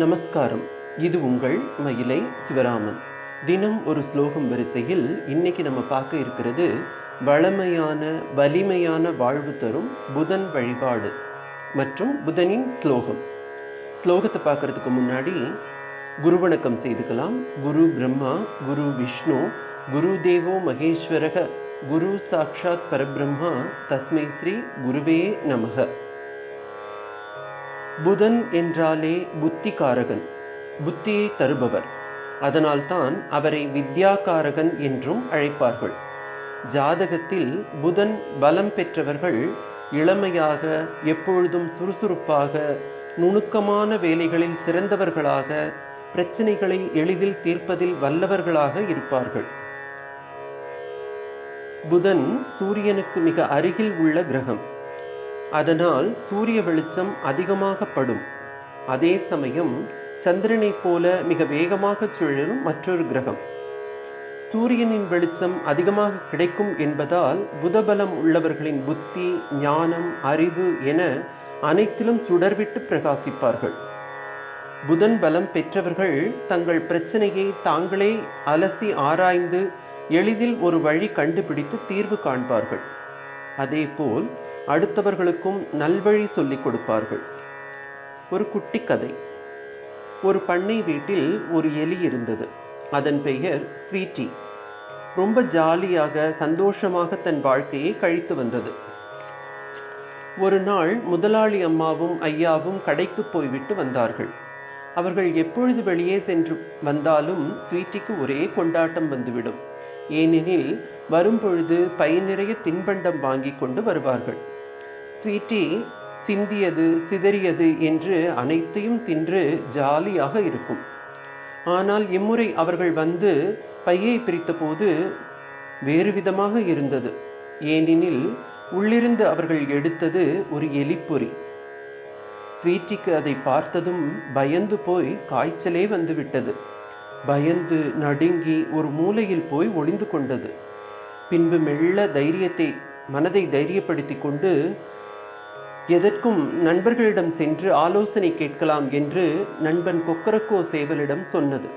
நமஸ்காரம். இது உங்கள் மயிலை சிவராமன். தினம் ஒரு ஸ்லோகம் வரிசையில் இன்னைக்கு நம்ம பார்க்க இருக்கிறது வளமையான வலிமையான வாழ்வு தரும் புதன் வழிபாடு மற்றும் புதனின் ஸ்லோகம். ஸ்லோகத்தை பார்க்கறதுக்கு முன்னாடி குரு வணக்கம் செய்துக்கலாம். குரு பிரம்மா குரு விஷ்ணு குரு தேவோ மகேஸ்வரக குரு சாக்ஷாத் பரபிரம்மா தஸ்மை ஸ்ரீ குருவே நமக. புதன் என்றாலே புத்திகாரகன் புத்தியை தருபவர். அதனால்தான் அவரை வித்யாகாரகன் என்றும் அழைப்பார்கள். ஜாதகத்தில் புதன் பலம் பெற்றவர்கள் இளமையாக எப்பொழுதும் சுறுசுறுப்பாக நுணுக்கமான வேலைகளில் சிறந்தவர்களாக பிரச்சனைகளை எளிதில் தீர்ப்பதில் வல்லவர்களாக இருப்பார்கள். புதன் சூரியனுக்கு மிக அருகில் உள்ள கிரகம். அதனால் சூரிய வெளிச்சம் அதிகமாக படும். அதே சமயம் சந்திரனை போல மிக வேகமாக சுழலும் மற்றொரு கிரகம். சூரியனின் வெளிச்சம் அதிகமாக கிடைக்கும் என்பதால் புதபலம் உள்ளவர்களின் புத்தி ஞானம் அறிவு என அனைத்திலும் சுடர்விட்டு பிரகாசிப்பார்கள். புதன் பலம் பெற்றவர்கள் தங்கள் பிரச்சனையை தாங்களே அலசி ஆராய்ந்து எளிதில் ஒரு வழி கண்டுபிடித்து தீர்வு காண்பார்கள். அதேபோல் அடுத்தவர்களுக்கும் நல்வழி சொல்லிக் கொடுப்பார்கள். ஒரு குட்டி கதை. ஒரு பண்ணை வீட்டில் ஒரு எலி இருந்தது. அதன் பெயர் ஸ்வீட்டி. ரொம்ப ஜாலியாக சந்தோஷமாக தன் வாழ்க்கையை கழித்து வந்தது. ஒரு நாள் முதலாளி அம்மாவும் ஐயாவும் கடைக்கு போய்விட்டு வந்தார்கள். அவர்கள் எப்பொழுது வெளியே சென்று வந்தாலும் ஸ்வீட்டிக்கு ஒரே கொண்டாட்டம் வந்துவிடும். ஏனெனில் வரும்பொழுது பை நிறைய தின்பண்டம் வாங்கி கொண்டு வருவார்கள். ஸ்வீட்டி சிந்தியது சிதறியது என்று அனைத்தையும் தின்று ஜாலியாக இருக்கும். ஆனால் இம்முறை அவர்கள் வந்து பையை பிரித்தபோது வேறு விதமாக இருந்தது. ஏனெனில் உள்ளிருந்து அவர்கள் எடுத்தது ஒரு எலிப்பொறி. ஸ்வீட்டிக்கு அதை பார்த்ததும் பயந்து போய் காய்ச்சலே வந்துவிட்டது. பயந்து நடுங்கி ஒரு மூலையில் போய் ஒளிந்து கொண்டது. பின்பு மெல்ல தைரியத்தை மனதை தைரியப்படுத்தி கொண்டு எதற்கும் நண்பர்களிடம் சென்று ஆலோசனை கேட்கலாம் என்று நண்பன் கொக்கரக்கோ சேவலிடம் சொன்னது.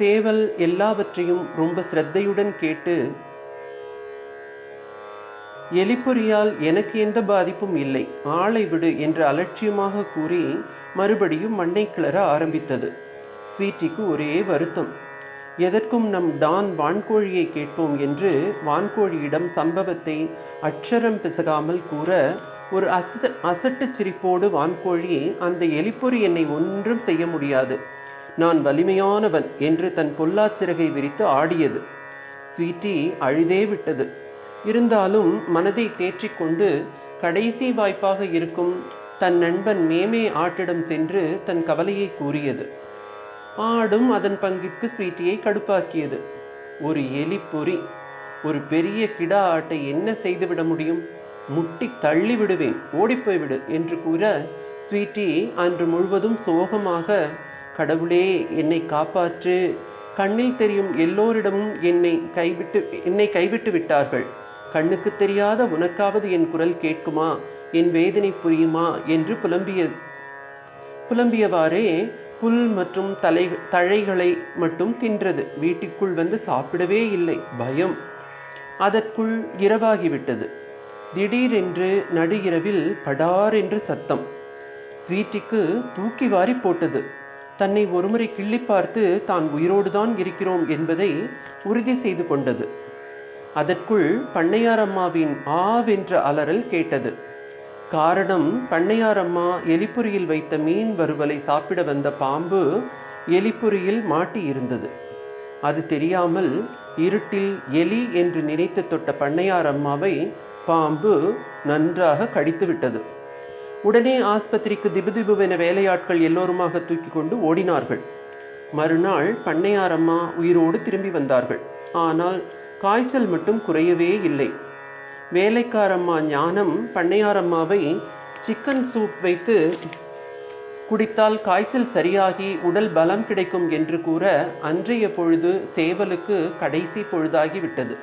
சேவல் எல்லாவற்றையும் ரொம்ப சிரத்தையுடன் கேட்டு எலிப்பொறியால் எனக்கு எந்த பாதிப்பும் இல்லை ஆளை விடு என்று அலட்சியமாக கூறி மறுபடியும் மண்ணை கிளற ஆரம்பித்தது. ஸ்வீட்டிக்கு ஒரே வருத்தம் எதற்கும் நம் டான் வான்கோழியை கேட்போம் என்று வான்கோழியிடம் சம்பவத்தை அச்சரம் பிசகாமல் கூற ஒரு அசட்டு அசட்டு சிரிப்போடு வான்கோழி அந்த எலிப்பொறி என்னை ஒன்றும் செய்ய முடியாது. நான் வலிமையானவன் என்று தன் பொல்லாச்சிறகை விரித்து ஆடியது. ஸ்வீட்டி அழுதே விட்டது. இருந்தாலும் மனதை தேற்றிக்கொண்டு கடைசி வாய்ப்பாக இருக்கும் தன் நண்பன் மேமே ஆட்டிடம் சென்று தன் கவலையை கூறியது. ஆடும் அதன் பங்கிற்கு ஸ்வீட்டியை கடுப்பாக்கியது. ஒரு எலிப்பொறி ஒரு பெரிய கிடா ஆட்டை என்ன செய்துவிட முடியும்? முட்டி தள்ளி விடுவேன் ஓடிப்போய்விடு என்று கூற ஸ்வீட்டி அன்று முழுவதும் சோகமாக கடவுளே என்னை காப்பாற்று. கண்ணில் தெரியும் எல்லோரிடமும் என்னை கைவிட்டு என்னை கைவிட்டு விட்டார்கள். கண்ணுக்கு தெரியாத உனக்காவது என் குரல் கேட்குமா? என் வேதனை புரியுமா? என்று புலம்பிய புலம்பியவாறே புல் மற்றும் தலை தழைகளை மட்டும் தின்றது. வீட்டுக்குள் வந்து சாப்பிடவே இல்லை. பயம். அதற்குள் இரவாகிவிட்டது. திடீரென்று நடுகிரவில் படார் என்று சத்தம். ஸ்வீட்டிக்கு தூக்கி வாரி போட்டது. தன்னை ஒருமுறை கிள்ளி பார்த்து தான் உயிரோடு தான் இருக்கிறோம் என்பதை உறுதி செய்து கொண்டது. அதற்குள் பண்ணையாரம்மாவின் ஆவென்ற அலறல் கேட்டது. காரணம் பண்ணையாரம்மா எலிப்புரியில் வைத்த மீன் வறுவலை சாப்பிட வந்த பாம்பு எலிப்புரியில் மாட்டி இருந்தது. அது தெரியாமல் இருட்டில் எலி என்று நினைத்து தொட்ட பண்ணையாரம்மாவை பாம்பு நன்றாக கடித்து விட்டது உடனே ஆஸ்பத்திரிக்கு திபுதிபுவென வேலையாட்கள் எல்லோருமாக தூக்கி கொண்டு ஓடினார்கள். மறுநாள் பண்ணையாரம்மா உயிரோடு திரும்பி வந்தார்கள். ஆனால் காய்ச்சல் மட்டும் குறையவே இல்லை. வேலைக்காரம்மா ஞானம் பண்ணையாரம்மாவை சிக்கன் சூப் வைத்து குடித்தால் காய்ச்சல் சரியாகி உடல் பலம் கிடைக்கும் என்று கூற அன்றைய பொழுது சேவலுக்கு கடைசி பொழுதாகிவிட்டது.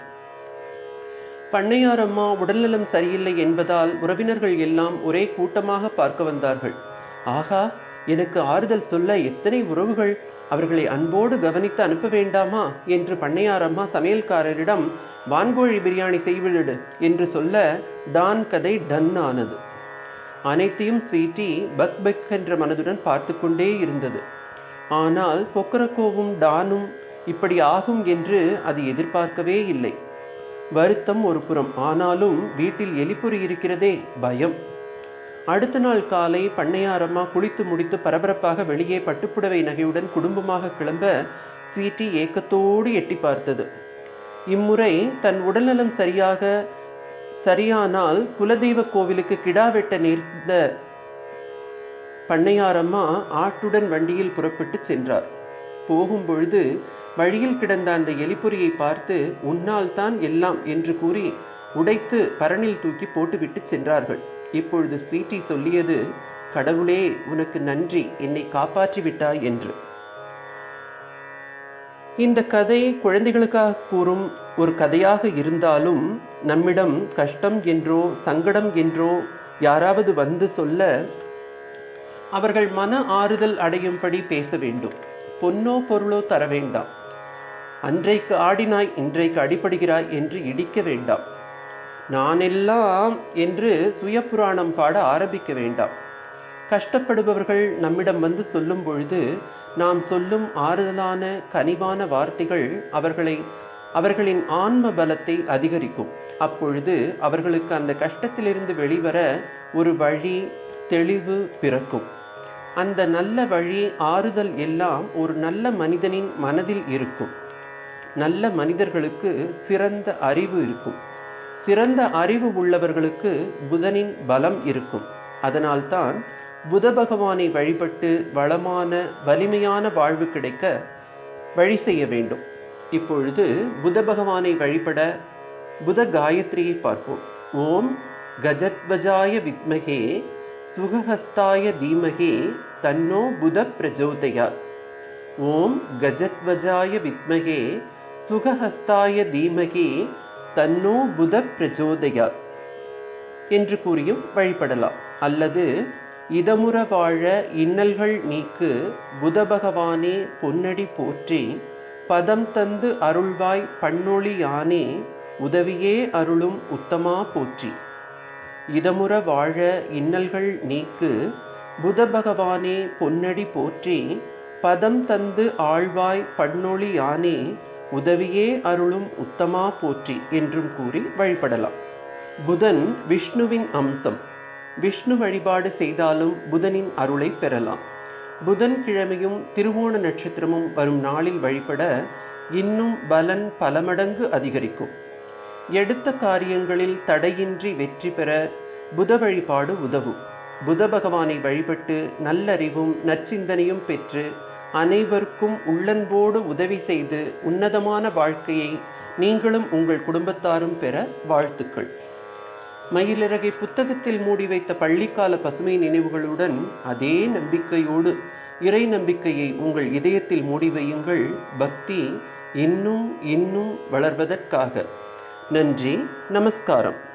பண்ணையாரம்மா உடல்நலம் சரியில்லை என்பதால் உறவினர்கள் எல்லாம் ஒரே கூட்டமாக பார்க்க வந்தார்கள். ஆகா எனக்கு ஆறுதல் சொல்ல எத்தனை உறவுகள் அவர்களை அன்போடு கவனித்து அனுப்ப வேண்டாமா என்று பண்ணையாரம்மா சமையல்காரரிடம் வான்கோழி பிரியாணி செய்விடு என்று சொல்ல டான் கதை டன் ஆனது. அனைத்தையும் ஸ்வீட்டி பக் பக் என்ற மனதுடன் பார்த்து கொண்டே இருந்தது. ஆனால் பொக்கரக்கோவும் டானும் இப்படி ஆகும் என்று அது எதிர்பார்க்கவே இல்லை. வருத்தம் ஒரு புறம். ஆனாலும் வீட்டில் எலிப்புறி இருக்கிறதே பயம். அடுத்த நாள் காலை பண்ணையாரம்மா குளித்து முடித்து பரபரப்பாக வெளியே பட்டுப்புடவை நகையுடன் குடும்பமாக கிளம்ப ஸ்வீட்டி ஏக்கத்தோடு எட்டி பார்த்தது. இம்முறை தன் உடல்நலம் சரியாக சரியானால் குலதெய்வ கோவிலுக்கு கிடா வெட்ட நேர்ந்த பண்ணையாரம்மா ஆட்டுடன் வண்டியில் புறப்பட்டு சென்றார். போகும் பொழுது வழியில் கிடந்த அந்த எலிப்பொறியை பார்த்து உன்னால் தான் எல்லாம் என்று கூறி உடைத்து பரணில் தூக்கி போட்டுவிட்டு சென்றார்கள். இப்பொழுது ஸ்வீட்டி சொல்லியது கடவுளே உனக்கு நன்றி என்னை காப்பாற்றி விட்டாய் என்று. இந்த கதை குழந்தைகளுக்காக கூறும் ஒரு கதையாக இருந்தாலும் நம்மிடம் கஷ்டம் என்றோ சங்கடம் என்றோ யாராவது வந்து சொல்ல அவர்கள் மன ஆறுதல் அடையும்படி பேச வேண்டும். பொன்னோ பொருளோ தர வேண்டாம். அன்றைக்கு ஆடினாய் இன்றைக்கு அடிபடுகிறாய் என்று இடிக்க வேண்டாம். நானெல்லாம் என்று சுயபுராணம் பாட ஆரம்பிக்க வேண்டாம். கஷ்டப்படுபவர்கள் நம்மிடம் வந்து சொல்லும் பொழுது நாம் சொல்லும் ஆறுதலான கனிவான வார்த்தைகள் அவர்களை அவர்களின் ஆன்ம பலத்தை அதிகரிக்கும். அப்பொழுது அவர்களுக்கு அந்த கஷ்டத்திலிருந்து வெளிவர ஒரு வழி தெளிவு பிறக்கும். அந்த நல்ல வழி ஆறுதல் எல்லாம் ஒரு நல்ல மனிதனின் மனதில் இருக்கும். நல்ல மனிதர்களுக்கு சிறந்த அறிவு இருக்கும். சிறந்த அறிவு உள்ளவர்களுக்கு புதனின் பலம் இருக்கும். அதனால்தான் புத பகவானை வழிபட்டு வளமான வலிமையான வாழ்வு கிடைக்க வழி செய்ய வேண்டும். இப்பொழுது புத பகவானை வழிபட புத காயத்ரியை பார்ப்போம். ஓம் கஜத்வஜாய வித்மகே சுகஹஸ்தாய தீமகே தன்னோ புத பிரஜோதயா ஓம் கஜத்வஜாய வித்மகே சுகஹஸ்தாய தீமகி தன்னோ புத பிரஜோதயாத் என்று கூறியும் வழிபடலாம். அல்லது இதமுற வாழ இன்னல்கள் நீக்கு புத பகவானே பொன்னடி போற்றி பதம் தந்து அருள்வாய் பண்ணொளி யானே உதவியே அருளும் உத்தமா போற்றி. இதமுற வாழ இன்னல்கள் நீக்கு புத பகவானே பொன்னடி போற்றி பதம் தந்து ஆழ்வாய் பண்ணொளி யானே உதவியே அருளும் உத்தமா போற்றி என்றும் கூறி வழிபடலாம். புதன் விஷ்ணுவின் அம்சம். விஷ்ணு வழிபாடு செய்தாலும் புதனின் அருளை பெறலாம். புதன் கிழமையும் திருவோண நட்சத்திரமும் வரும் நாளில் வழிபட இன்னும் பலன் பல மடங்கு அதிகரிக்கும். எடுத்த காரியங்களில் தடையின்றி வெற்றி பெற புத வழிபாடு உதவும். புத பகவானை வழிபட்டு நல்லறிவும் நற்சிந்தனையும் பெற்று அனைவருக்கும் உள்ளன்போடு உதவி செய்து உன்னதமான வாழ்க்கையை நீங்களும் உங்கள் குடும்பத்தாரும் பெற வாழ்த்துக்கள். மயிலிறகை புத்தகத்தில் மூடி வைத்த பள்ளிக்கால பசுமை நினைவுகளுடன் அதே நம்பிக்கையோடு இறை நம்பிக்கையை உங்கள் இதயத்தில் மூடி வையுங்கள். பக்தி இன்னும் இன்னும் வளர்வதற்காக. நன்றி நமஸ்காரம்.